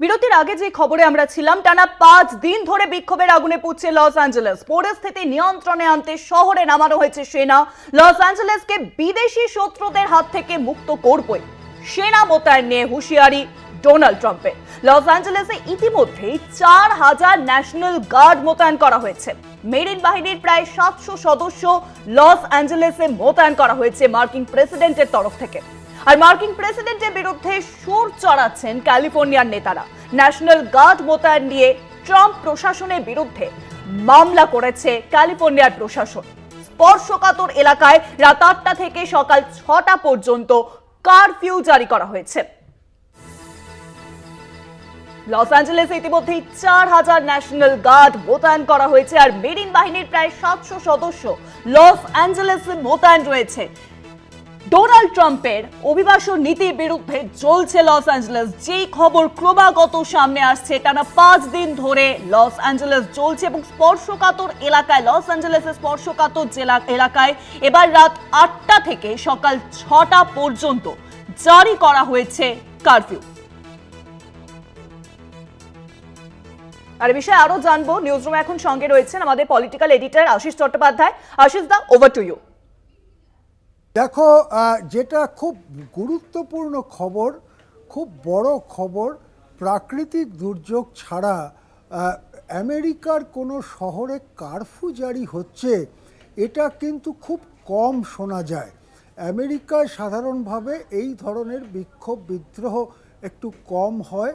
বিরতির আগে যে খবরে আমরা ছিলাম, টানা পাঁচ দিন ধরে বিক্ষোভের আগুনে পুড়ছে লস অ্যাঞ্জেলেস। পরিস্থিতি নিয়ন্ত্রণে আনতে শহরে নামানো হয়েছে সেনা। লস অ্যাঞ্জেলেসকে বিদেশি শত্রুদের হাত থেকে মুক্ত করবই। সেনা মোতায়েন নিয়ে হুঁশিয়ারি ডোনাল্ড ট্রাম্পের। লস অ্যাঞ্জেলেসে ইতিমধ্যেই চার হাজার ন্যাশনাল গার্ড মোতায়েন করা হয়েছে। মেরিন বাহিনীর প্রায় সাতশো সদস্য লস অ্যাঞ্জেলেসে মোতায়েন করা হয়েছে মার্কিন প্রেসিডেন্টের তরফ থেকে। আর মার্কিন প্রেসিডেন্টের বিরুদ্ধে সুর চড়াচ্ছেন ক্যালিফোর্নিয়ার নেতারা। ন্যাশনাল গার্ড মোতায়েন নিয়ে ট্রাম্প প্রশাসনের বিরুদ্ধে মামলা করেছে ক্যালিফোর্নিয়ার প্রশাসন। স্পর্শকাতর এলাকায় রাত আটটা থেকে সকাল ছটা পর্যন্ত কারফিউ জারি করা হয়েছে। লস অ্যাঞ্জেলেসে ইতিমধ্যেই চার হাজার ন্যাশনাল গার্ড মোতায়েন করা হয়েছে, আর মেরিন বাহিনীর প্রায় সাতশো সদস্য লস অ্যাঞ্জেলেসে মোতায়েন রয়েছে। ডোনাল্ড ট্রাম্পের অভিবাসন নীতির বিরুদ্ধে চলছে লস অ্যাঞ্জেলেস। যেই খবর ক্রমাগত সামনে আসছে, টানা পাঁচ দিন ধরে লস অ্যাঞ্জেলেস চলছে এবং স্পর্শকাতর এলাকায়, লস অ্যাঞ্জেলেসের স্পর্শকাতর জেলা এলাকায় এবার রাত আটটা থেকে সকাল ছটা পর্যন্ত জারি করা হয়েছে কারফিউ। আর বিষয়ে আরও জানব। নিউজ রুমে এখন সঙ্গে রয়েছেন আমাদের political editor Ashis Chattopadhyay. Ashis da over to you দেখো যেটা খুব গুরুত্বপূর্ণ খবর, খুব বড় খবর, প্রাকৃতিক দুর্যোগ ছাড়া আমেরিকার কোনো শহরে কারফিউ জারি হচ্ছে, এটা কিন্তু খুব কম শোনা যায়। আমেরিকায় সাধারণভাবে এই ধরনের বিক্ষোভ বিদ্রোহ একটু কম হয়।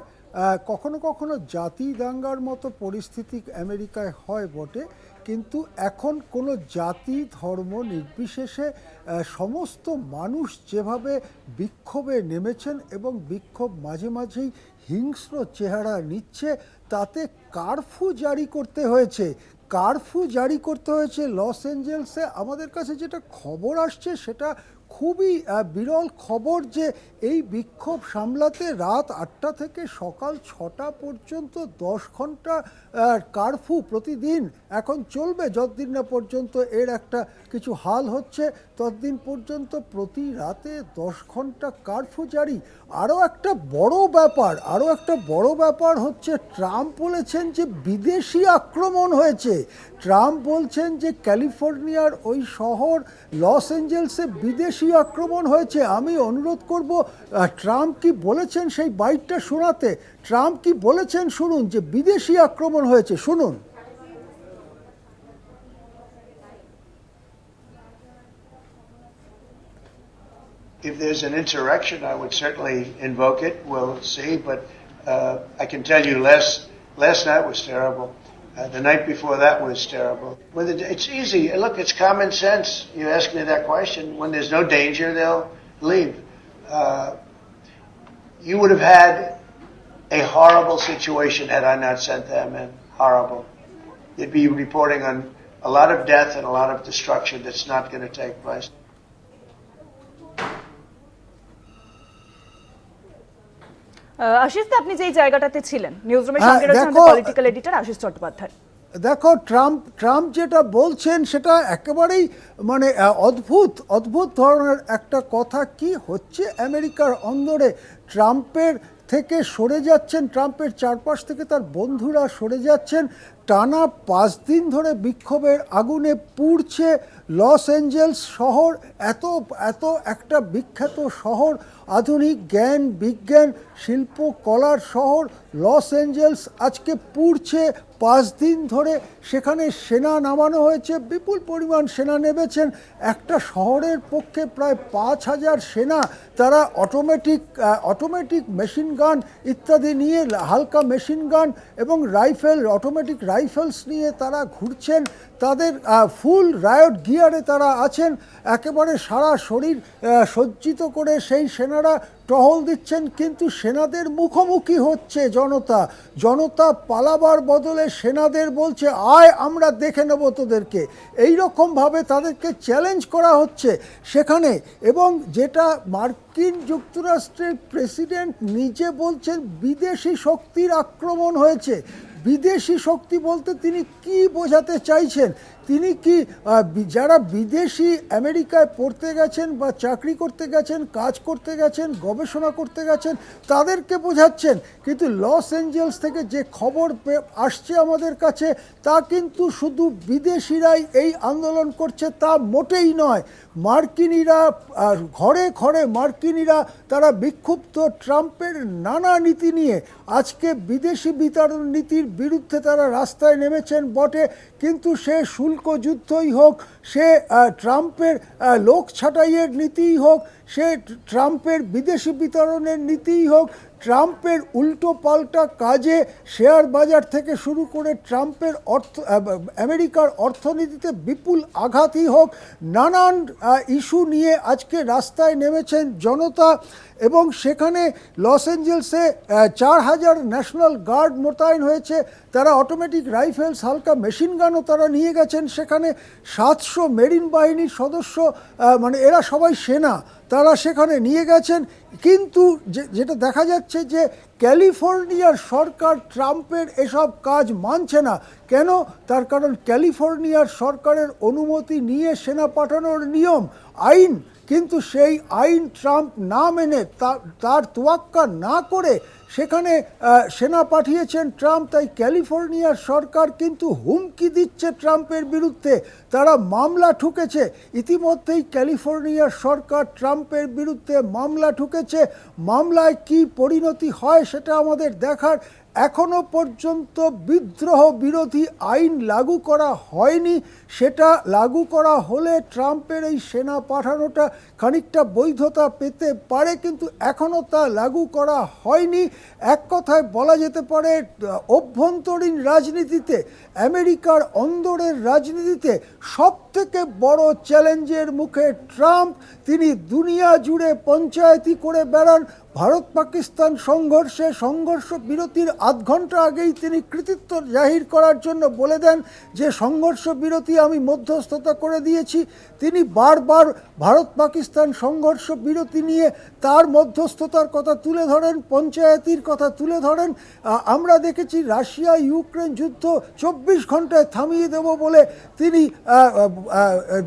কখনো কখনো জাতি দাঙ্গার মতো পরিস্থিতি আমেরিকায় হয় বটে। কিন্তু এখন কোনো জাতি, ধর্ম নির্বিশেষে সমস্ত মানুষ যেভাবে বিক্ষোভে নেমেছেন এবং বিক্ষোভ মাঝে মাঝেই হিংস্র চেহারা নিচ্ছে, তাতে কারফু জারি করতে হয়েছে। কারফু জারি করতে হয়েছে লস অ্যাঞ্জেলসে। আমাদের কাছে যেটা খবর আসছে, সেটা খুবই বিরল খবর যে এই বিক্ষোভ সামলাতে রাত আটটা থেকে সকাল ছটা পর্যন্ত দশ ঘণ্টা কারফিউ প্রতিদিন এখন চলবে। যতদিন না পর্যন্ত এর একটা কিছু হাল হচ্ছে, ততদিন পর্যন্ত প্রতি রাতে দশ ঘণ্টা কারফিউ জারি। আরও একটা বড় ব্যাপার, আরও একটা বড় ব্যাপার হচ্ছে, ট্রাম্প বলেছেন যে বিদেশি আক্রমণ হয়েছে। ট্রাম্প বলছেন যে ক্যালিফোর্নিয়ার ওই শহর লস অ্যাঞ্জেলসে বিদেশি আক্রমণ হয়েছে আমি অনুরোধ করব ট্রাম্প কি বলেছেন সেই বাইকটা শোনাতে ট্রাম্প কি বলেছেন শুনুন যে বিদেশি আক্রমণ হয়েছে শুনুন If there's an insurrection, I would certainly invoke it. We'll see. But uh, I can tell you, last last night was terrible. Uh, the night before that was terrible. When the, it's easy. Look, it's common sense. You ask me that question. When there's no danger, they'll leave. Uh, you would have had a horrible situation had I not sent them in. Horrible. You'd be reporting on a lot of death and a lot of destruction that's not going to take place. Ashis আপনি যেই জায়গাটাতে ছিলেন হ্যাঁ, সঙ্গে রয়েছেন political editor Ashis Chattopadhyay. দেখো Trump Trump যেটা বলছেন সেটা একেবারেই মানে অদ্ভুত অদ্ভুত ধরনের একটা কথা। কি হচ্ছে আমেরিকার অন্দরে? ট্রাম্পের থেকে সরে যাচ্ছেন ট্রাম্পের চারপাশ থেকে তার বন্ধুরা সরে যাচ্ছেন। টানা পাঁচ দিন ধরে বিক্ষোভের আগুনে পুড়ছে লস অ্যাঞ্জেলস শহর, এত এত একটা বিখ্যাত শহর, আধুনিক জ্ঞান, বিজ্ঞান, শিল্প, কলার শহর, লস অ্যাঞ্জেলস আজকে পুড়ছে পাঁচ দিন ধরে, সেখানে সেনা নামানো হয়েছে, বিপুল পরিমাণ সেনা নেমেছেন, একটা শহরের পক্ষে প্রায় পাঁচ হাজার সেনা, তারা অটোমেটিক অটোমেটিক মেশিন গান ইত্যাদি নিয়ে হালকা মেশিন গান এবং রাইফেল অটোমেটিক রাইফেলস নিয়ে তারা ঘুরছেন, তাদের ফুল রায়ট গিয়ারে তারা আছেন, একেবারে সারা শরীর সজ্জিত করে সেই সেনারা টহল দিচ্ছেন, কিন্তু সেনাদের মুখোমুখি হচ্ছে জনতা। জনতা পালাবার বদলে সেনাদের বলছে, আয়, আমরা দেখে নেব তোদেরকে। এই রকমভাবে তাদেরকে চ্যালেঞ্জ করা হচ্ছে সেখানে এবং যেটা মার্কিন যুক্তরাষ্ট্রের প্রেসিডেন্ট নিজে বলছেন, বিদেশি শক্তির আক্রমণ হয়েছে। বিদেশি শক্তি বলতে তিনি কি বোঝাতে চাইছেন? তিনি কি যারা বিদেশি আমেরিকায় পড়তে গেছেন বা চাকরি করতে গেছেন, কাজ করতে গেছেন, গবেষণা করতে গেছেন, তাদেরকে বোঝাচ্ছেন। কিন্তু লস অ্যাঞ্জেলস থেকে যে খবর আসছে আমাদের কাছে, তা কিন্তু শুধু বিদেশিরাই এই আন্দোলন করছে, তা মোটেই নয়। মার্কিনিরা ঘরে ঘরে মার্কিনিরা, তারা বিক্ষুব্ধ ট্রাম্পের নানা নীতি নিয়ে আজকে বিদেশি বিতরণ নীতির বিরুদ্ধে তারা রাস্তায় নেমেছেন বটে, কিন্তু সে শুল্ক যুদ্ধই হোক, সে ট্রাম্পের লোক ছাঁটাইয়ের নীতিই হোক, সে ট্রাম্পের বিদেশি বিতরণের নীতিই হোক ট্রাম্পের উল্টো পাল্টা কাজে শেয়ার বাজার থেকে শুরু করে ট্রাম্পের অর্থ আমেরিকার অর্থনীতিতে বিপুল আঘাতই হোক, নানান ইস্যু নিয়ে আজকে রাস্তায় নেমেছেন জনতা এবং সেখানে লস অ্যাঞ্জেলসে চার হাজার ন্যাশনাল গার্ড মোতায়েন হয়েছে। তারা অটোমেটিক রাইফেলস, হালকা মেশিন গানও তারা নিয়ে গেছেন। সেখানে সাতশো মেরিন বাহিনীর সদস্য মানে এরা সবাই সেনা, তারা সেখানে নিয়ে গেছেন। কিন্তু যেটা দেখা যাচ্ছে যে ক্যালিফোর্নিয়ার সরকার ট্রাম্পের এসব কাজ মানছে না। কেন? তার কারণ ক্যালিফোর্নিয়ার সরকারের অনুমতি নিয়ে সেনা পাঠানোর নিয়ম, আইন। কিন্তু সেই আইন ট্রাম্প না মেনে তার তোয়াক্কা না করে সেখানে সেনা পাঠিয়েছেন ট্রাম্প, তাই ক্যালিফোর্নিয়ার সরকার কিন্তু হুমকি দিচ্ছে ট্রাম্পের বিরুদ্ধে। তারা মামলা ঠুকেছে। ইতিমধ্যেই ক্যালিফোর্নিয়ার সরকার ট্রাম্পের বিরুদ্ধে মামলা ঠুকেছে। মামলায় কি পরিণতি হয় সেটা আমাদের দেখার এখনও পর্যন্ত বিদ্রোহ বিরোধী আইন লাগু করা হয়নি। সেটা লাগু করা হলে ট্রাম্পের এই সেনা পাঠানোটা খানিকটা বৈধতা পেতে পারে, কিন্তু এখনও তা লাগু করা হয়নি। এক কথায় বলা যেতে পারে, অভ্যন্তরীণ রাজনীতিতে আমেরিকার অন্দরের রাজনীতিতে সব থেকে বড় চ্যালেঞ্জের মুখে ট্রাম্প, তিনি দুনিয়া জুড়ে পঞ্চায়েতি করে বেড়ান ভারত পাকিস্তান সংঘর্ষে সংঘর্ষ বিরতির আধ ঘণ্টা আগেই তিনি কৃতিত্ব জাহির করার জন্য বলে দেন, যে সংঘর্ষ বিরতি আমি মধ্যস্থতা করে দিয়েছি, তিনি বারবার ভারত পাকিস্তান সংঘর্ষ বিরতি নিয়ে তার মধ্যস্থতার কথা তুলে ধরেন, পঞ্চায়েতির কথা তুলে ধরেন। আমরা দেখেছি রাশিয়া ইউক্রেন যুদ্ধ চব্বিশ ঘন্টায় থামিয়ে দেব বলে তিনি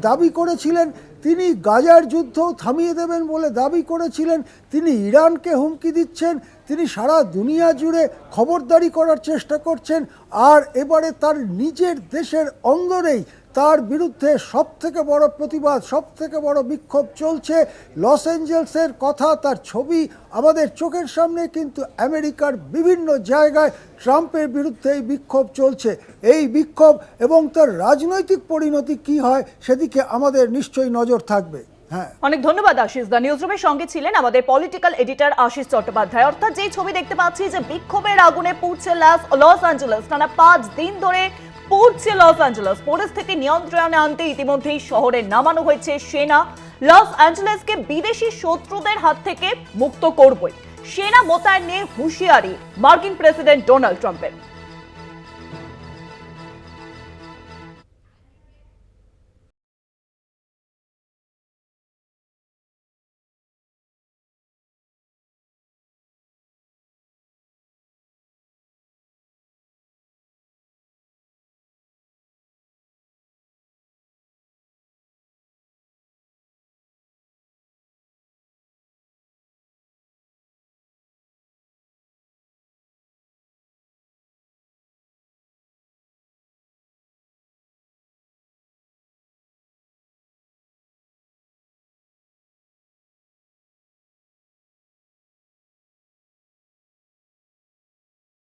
দাবি করেছিলেন। তিনি গাজার যুদ্ধ থামিয়ে দেবেন বলে দাবি করেছিলেন। তিনি ইরানকে হুমকি দিচ্ছেন। তিনি সারা দুনিয়া জুড়ে খবরদারি করার চেষ্টা করছেন। আর এবারে তার নিজের দেশের অন্দরেই তার বিরুদ্ধে সব থেকে বড় প্রতিবাদ সব থেকে বড় বিক্ষোভ চলছে। লস অ্যাঞ্জেলসের কথা, তার ছবি আমাদের চোখের সামনে, কিন্তু আমেরিকার বিভিন্ন জায়গায় ট্রাম্পের বিরুদ্ধে এই বিক্ষোভ চলছে। এই বিক্ষোভ এবং তার রাজনৈতিক পরিণতি কি হয়, সেদিকে আমাদের নিশ্চয়ই নজর থাকবে। হ্যাঁ। অনেক ধন্যবাদ আশিস দা। নিউজ রুমের সঙ্গে ছিলেন আমাদের পলিটিক্যাল এডিটর আশিস চট্টোপাধ্যায়। অর্থাৎ যেই ছবি দেখতে পাচ্ছি যে বিক্ষোভের আগুনে পুড়ছে লস অ্যাঞ্জেলস টানা পাঁচ দিন ধরে পুড়ছে লস অ্যাঞ্জেলস পরিস্থিতি নিয়ন্ত্রণে আনতে ইতিমধ্যেই শহরে নামানো হয়েছে সেনা। লস অ্যাঞ্জেলসকে বিদেশি শত্রুদের হাত থেকে মুক্ত করবই। সেনা মোতায়েন নিয়ে হুঁশিয়ারি মার্কিন প্রেসিডেন্ট ডোনাল্ড ট্রাম্পের।